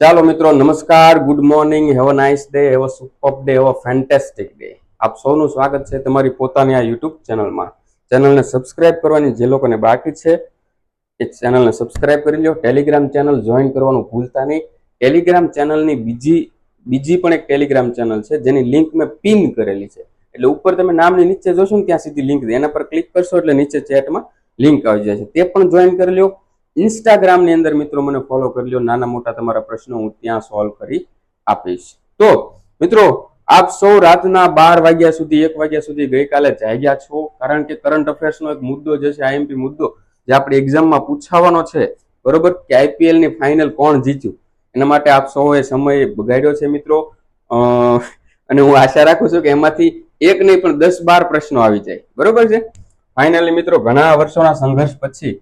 ચાલો મિત્રો, નમસ્કાર good morning have a nice day have a super day have a fantastic day આપ સૌનું સ્વાગત છે તમારી પોતાની આ યુટ્યુબ ચેનલમાં ચેનલને સબસ્ક્રાઇબ કરવાની જે લોકોને બાકી છે, એ ચેનલને સબસ્ક્રાઇબ કરી લો ટેલિગ્રામ ચેનલ જોઈન કરવાનું ભૂલતા નહીં. ટેલિગ્રામ ચેનલની બીજી બીજી પણ એક ટેલિગ્રામ ચેનલ છે, જેની લિંક મેં પિન કરેલી છે. એટલે ઉપર તમે નામની નીચે જોશો ને, ત્યાં સીધી લિંક એના પર ક્લિક કરશો એટલે નીચે ચેટમાં લિંક આવી જાય છે. તે પણ જોઈન કરી લો ઇન્સ્ટાગ્રામની અંદર મિત્રો મને ફોલો કરી લો નાના મોટા તમારા પ્રશ્નો હું ત્યાં સોલ્વ કરી આપીશ. તો મિત્રો, આપ સૌ રાતના બાર વાગ્યા સુધી, એક વાગ્યા સુધી ગઈકાલે જાગ્યા છો. કારણ કે કરંટ અફેર્સનો એક મુદ્દો જે છે આઈએમપી મુદ્દો, જે આપણે એક્ઝામમાં પૂછાવાનો છે. બરોબર? કે આઈપીએલની ફાઇનલ કોણ જીત્યું? એના માટે આપ સૌએ સમય બગાડ્યો છે મિત્રો. અને હું આશા રાખું છું કે એમાંથી એક નહીં પણ દસ બાર પ્રશ્નો આવી જાય. બરોબર છે? ફાઇનલી મિત્રો, ઘણા વર્ષોના સંઘર્ષ પછી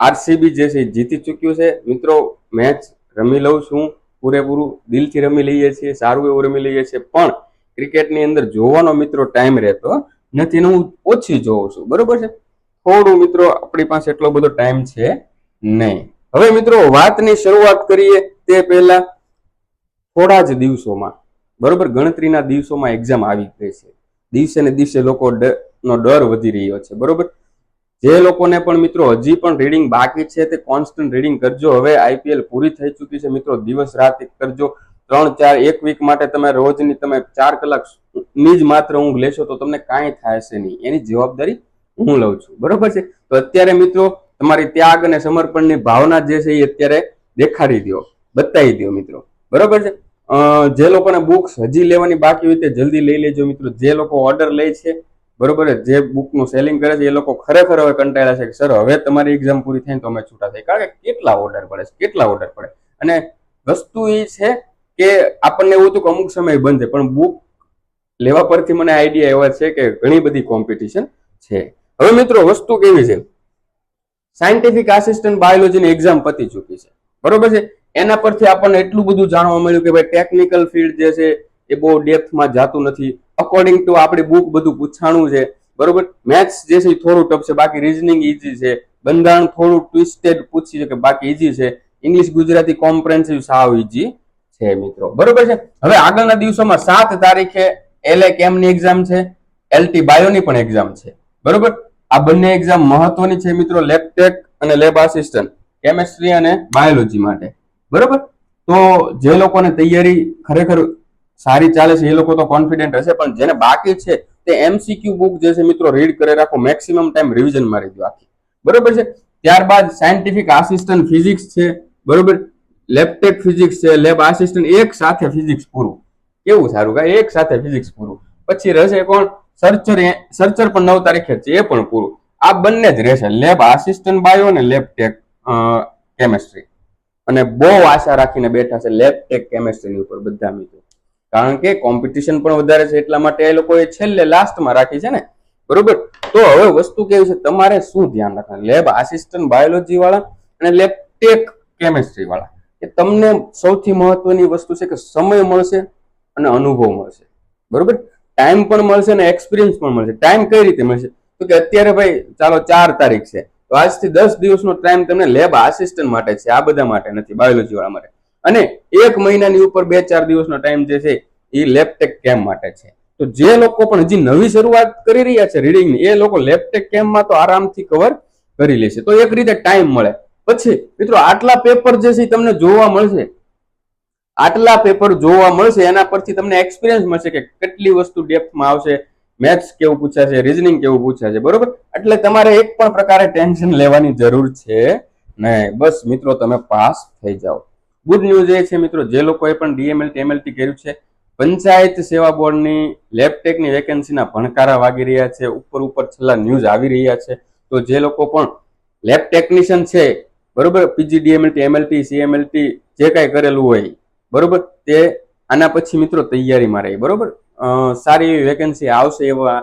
આરસીબી જે છે જીતી ચૂક્યું છે. મિત્રો, મેચ રમી લઉં છું. પૂરેપૂરું દિલથી રમી લઈએ છીએ, સારું એવું રમી લઈએ છીએ. પણ ક્રિકેટની અંદર જોવાનો મિત્રો ટાઈમ રહેતો નથી હું ઓછી જોઉં છું. બરોબર છે? થોડું મિત્રો આપણી પાસે એટલો બધો ટાઈમ છે નહીં. હવે મિત્રો, વાતની શરૂઆત કરીએ તે પહેલા થોડા જ દિવસોમાં. બરોબર? ગણતરીના દિવસોમાં એક્ઝામ આવી ગઈ છે. દિવસે ને દિવસે લોકો નો ડર વધી રહ્યો છે. બરોબર? જે લોકોને પણ મિત્રો હજી પણ રીડિંગ બાકી છે તે કોન્સ્ટન્ટ રીડિંગ કરજો. હવે આઈપીએલ પૂરી થઈ ચૂકી છે મિત્રો. દિવસ રાત એક કરજો. ત્રણ, ચાર, એક વીક માટે તમે રોજની તમે ચાર કલાકની જ માત્ર ઊંઘ લેશો તો તમને કાંઈ છે નહીં. એની જવાબદારી હું લઉં છું. બરોબર છે? તો અત્યારે મિત્રો તમારી ત્યાગ અને સમર્પણની ભાવના જે છે એ અત્યારે દેખાડી દો બતાવી દો મિત્રો. બરોબર છે? જે લોકોને બુક્સ હજી લેવાની બાકી હોય તે જલ્દી લઈ લેજો મિત્રો. જે લોકો ઓર્ડર લે છે બરોબર? જે બુકનું સેલિંગ કરે છે, એ લોકો ખરેખર હવે કંટાળ્યા છે કે, સર, હવે તમારી એક્ઝામ પૂરી થઈને તો અમે છૂટા થઈ કારણ કે કેટલા ઓર્ડર પડે છે? કેટલા ઓર્ડર પડે? અને વસ્તુ એ છે કે આપણને એવું હતું કે અમુક સમય બંધ છે, પણ બુક લેવા પરથી મને આઈડિયા એવા છે કે ઘણી બધી કોમ્પિટિશન છે. હવે મિત્રો, વસ્તુ કેવી છે? સાયન્ટિફિક આસિસ્ટન્ટ બાયોલોજીની એક્ઝામ પતી ચૂકી છે. બરોબર છે? એના પરથી આપણને એટલું બધું જાણવા મળ્યું કે ભાઈ ટેકનિકલ ફિલ્ડ જે છે, એ બહુ ડેપ્થમાં જાતું નથી. અકોર્ડિંગ ટુ આપણી બુક બધું પૂછાણું છે, બરોબર? મેથ્સ જે છે એ થોડું ટફ છે, બાકી રીઝનિંગ ઈઝી છે. બંધારણ થોડું ટ્વિસ્ટેડ પૂછી શકે બાકી ઈઝી છે. ઇંગ્લિશ ગુજરાતી કોમ્પ્રેન્સિવ સાવ ઈઝી છે મિત્રો. બરોબર છે? હવે આગળના દિવસોમાં સાત તારીખે એલએ કેમની એક્ઝામ છે? એલટી બાયોની પણ એક્ઝામ છે. બરોબર? આ બંને એક્ઝામ મહત્વની છે મિત્રો લેબટેક અને લેબ આસિસ્ટન્ટ કેમેસ્ટ્રી અને બાયોલોજી માટે. બરોબર? તો જે લોકોને તૈયારી ખરેખર સારી ચાલે છે, એ લોકો તો કોન્ફિડન્ટ હશે, પણ જેને બાકી છે, તે એમસીક્યુ બુક જે છે મિત્રો રીડ કરી રાખો મેક્સિમમ ટાઈમ રિવિઝન મારી દો આખી. બરોબર છે? ત્યારબાદ સાયન્ટિફિક આસિસ્ટન્ટ ફિઝિક્સ છે, બરોબર? લેબટેક ફિઝિક્સ છે લેબ આસિસ્ટન્ટ એક સાથે ફિઝિક્સ પૂરું. કેવું સારું કાંઈ? એક સાથે ફિઝિક્સ પૂરું. પછી રહેશે કોણ? સર્ચર સર્ચર પણ નવ તારીખે છે, એ પણ પૂરું. આ બંને જ રહેશે લેબ આસિસ્ટન્ટ બાયો અને લેબ ટેક કેમેસ્ટ્રી અને બહુ આશા રાખીને બેઠા છે લેબ ટેક કેમેસ્ટ્રીની ઉપર બધા મિત્રો. કારણ કે કોમ્પિટિશન પણ વધારે છે એટલા માટે એ લોકોએ છેલ્લે લાસ્ટમાં રાખી છે ને? બરોબર? તો હવે વસ્તુ કેવી છે? તમારે શું ધ્યાન રાખવાનું? લેબ આસિસ્ટન્ટ બાયોલોજી વાળા અને લેબ ટેક કેમેસ્ટ્રી વાળા. કે તમને સૌથી મહત્વની વસ્તુ છે કે સમય મળશે અને અનુભવ મળશે. બરોબર? ટાઈમ પણ મળશે અને એક્સપિરિયન્સ પણ મળશે. ટાઈમ કઈ રીતે મળશે? તો કે અત્યારે ભાઈ, ચાલો ચાર તારીખ છે. તો આજથી દસ દિવસનો ટાઈમ તમને લેબ આસિસ્ટન્ટ માટે છે. આ બધા માટે નથી બાયોલોજી વાળા માટે. અને એક મહિનાની ઉપર બે ચાર દિવસનો ટાઈમ જે છે એ લેપટેક કેમ્પ માટે છે. તો જે લોકો પણ હજી નવી શરૂઆત કરી રહ્યા છે રીડિંગની એ લોકો લેપટેક કેમ્પમાં તો આરામથી કવર કરી લેશે. તો એક રીતે ટાઈમ મળે. પછી મિત્રો આટલા પેપર જે છે તમને જોવા મળશે. આટલા પેપર જોવા મળશે, એના પરથી તમને એક્સપિરિયન્સ મળશે કે કેટલી વસ્તુ ડેપ્થમાં આવશે મેથ્સ કેવું પૂછાશે રીઝનિંગ કેવું પૂછાશે, બરોબર? એટલે તમારે એક પણ પ્રકારે ટેન્શન લેવાની જરૂર છે નહીં. બસ મિત્રો તમે પાસ થઈ જાઓ. ગુડ ન્યૂઝ એ છે મિત્રો, જે લોકોએ પણ ડીએમએલટી એમએલટી કર્યું છે, પંચાયત સેવા બોર્ડની લેબટેકની વેકેન્સીના ભણકારા વાગી રહ્યા છે, ઉપર ઉપર છેલ્લા ન્યૂઝ આવી રહ્યા છે. તો જે લોકો પણ લેબ ટેકનિશિયન છે, બરોબર પીજી ડીએમએલટી એમએલટી સીએમએલટી જે કાંઈ કરેલું હોય, બરોબર, તે આના પછી મિત્રો તૈયારીમાં રહી, બરોબર? સારી એવી વેકેન્સી આવશે એવા,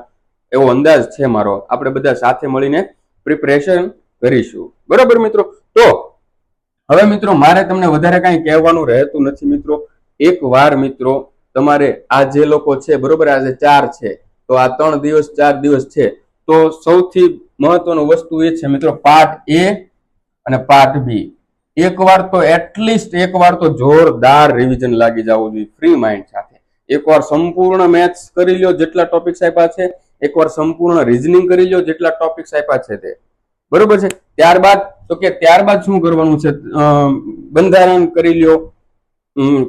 એવો અંદાજ છે મારો. આપણે બધા સાથે મળીને પ્રિપરેશન કરીશું. બરોબર મિત્રો? તો હવે મિત્રો, મારે તમને વધારે કાંઈ કહેવાનું રહેતું નથી મિત્રો. એક વાર મિત્રો, તમારે આ જે લોકો છે, બરોબર આજે ચાર છે, તો આ ત્રણ દિવસ, ચાર દિવસ છે, તો સૌથી મહત્વનું વસ્તુ એ છે મિત્રો પાર્ટ એ અને પાર્ટ બી. એકવાર તો એટલીસ્ટ એકવાર તો જોરદાર રિવિઝન લાગી જવું જોઈએ ફ્રી માઇન્ડ સાથે. એકવાર સંપૂર્ણ મેથ્સ કરી લ્યો જેટલા ટોપિક્સ આપ્યા છે એકવાર સંપૂર્ણ રિઝનિંગ કરી લ્યો જેટલા ટોપિક્સ આપ્યા છે તે. બરોબર છે? ત્યારબાદ તો કે ત્યારબાદ શું કરવાનું છે? બંધારણ કરી લ્યો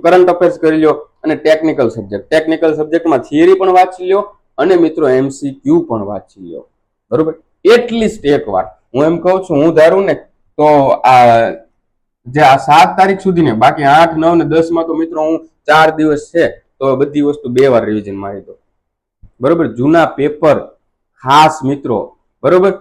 કરંટ અફેર્સ કરી લ્યો અને ટેકનિકલ સબ્જેક્ટ ટેકનિકલ સબ્જેક્ટમાં થિયરી પણ વાંચી લ્યો અને મિત્રો એમસીક્યુ પણ વાંચી લ્યો. બરોબર? એટલીસ્ટ એક વાર હું એમ કહું છું, હું ધારું ને તો આ જે આ સાત તારીખ સુધી ને બાકી આઠ, નવ ને દસમાં તો મિત્રો હું ચાર દિવસ છે, તો બધી વસ્તુ બે વાર રિવિઝન મારી દો બરોબર? જૂના પેપર ખાસ મિત્રો. બરોબર?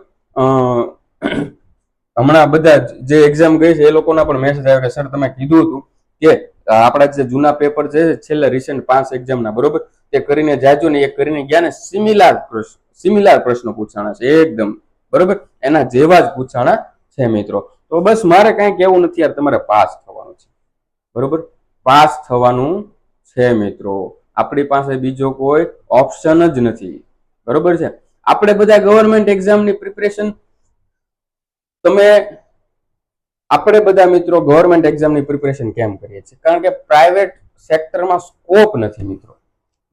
હમણાં બધા જે એક્ઝામ ગઈ છે, એ લોકોના પણ મેસેજ આવ્યો કે સર તમે કીધું હતું કે આપણા જે જૂના પેપર છે, છેલ્લા રિસેન્ટ પાંચ એક્ઝામના બરોબર? તે કરીને જાજો ને એ કરીને ગયા ને સિમિલાર પ્રશ્ન સિમિલાર પ્રશ્નો પૂછાણા છે, એકદમ, બરોબર? એના જેવા જ પૂછાણા છે, મિત્રો. તો બસ મારે કાંઈ કહેવું નથી યાર, તમારે પાસ થવાનું છે, બરોબર? પાસ થવાનું છે, મિત્રો. આપણી પાસે બીજો કોઈ ઓપ્શન જ નથી, બરોબર છે? આપણે બધા ગવર્મેન્ટ એક્ઝામની પ્રિપરેશન તમે આપણે બધા મિત્રો ગવર્મેન્ટ એક્ઝામની પ્રિપેરેશન કેમ કરીએ છીએ? કારણ કે પ્રાઇવેટ સેક્ટરમાં સ્કોપ નથી મિત્રો.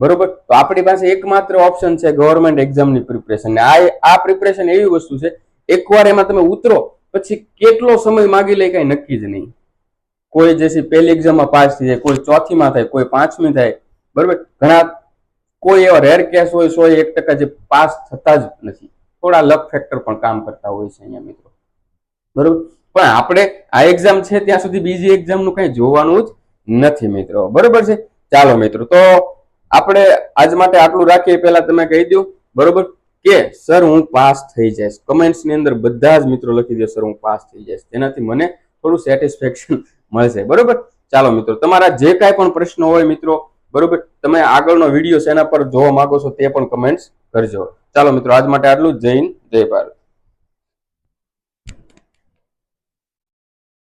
બરોબર? તો આપણી પાસે એકમાત્ર ઓપ્શન છે ગવર્મેન્ટ એક્ઝામની પ્રિપેરેશન આ આ પ્રિપેરેશન એવી વસ્તુ છે, એકવાર એમાં તમે ઉતરો, પછી કેટલો સમય માગી લે કઈ નક્કી જ નહીં. કોઈ જે પહેલી એક્ઝામમાં પાસ થઈ જાય, કોઈ ચોથીમાં થાય, કોઈ પાંચમી થાય, બરોબર? ઘણા કોઈ એવા રેર કેસ હોય, સો એક ટકા જે પાસ થતા જ નથી. થોડા લક ફેક્ટર પણ કામ કરતા હોય છે અહીંયા મિત્રો. બરોબર? પણ આપણે આ એક્ઝામ છે ત્યાં સુધી બીજી એક્ઝામનું કઈ જોવાનું જ નથી મિત્રો. બરોબર છે? ચાલો મિત્રો, તો આપણે આજ માટે આટલું રાખીએ. પહેલા તમે કહી દો બરોબર? કે સર હું પાસ થઈ જઈશ. કમેન્ટ્સની અંદર બધા જ મિત્રો લખી દો સર હું પાસ થઈ જઈશ. તેનાથી મને થોડું સેટિસ્ફેક્શન મળશે. બરોબર? ચાલો મિત્રો, તમારા જે કાંઈ પણ પ્રશ્નો હોય મિત્રો, બરોબર? તમે આગળનો વીડિયો શેના પર જોવા માંગો છો તે પણ કમેન્ટ્સ કરજો. ચાલો મિત્રો, આજ માટે આટલું જૈન જય ભારત.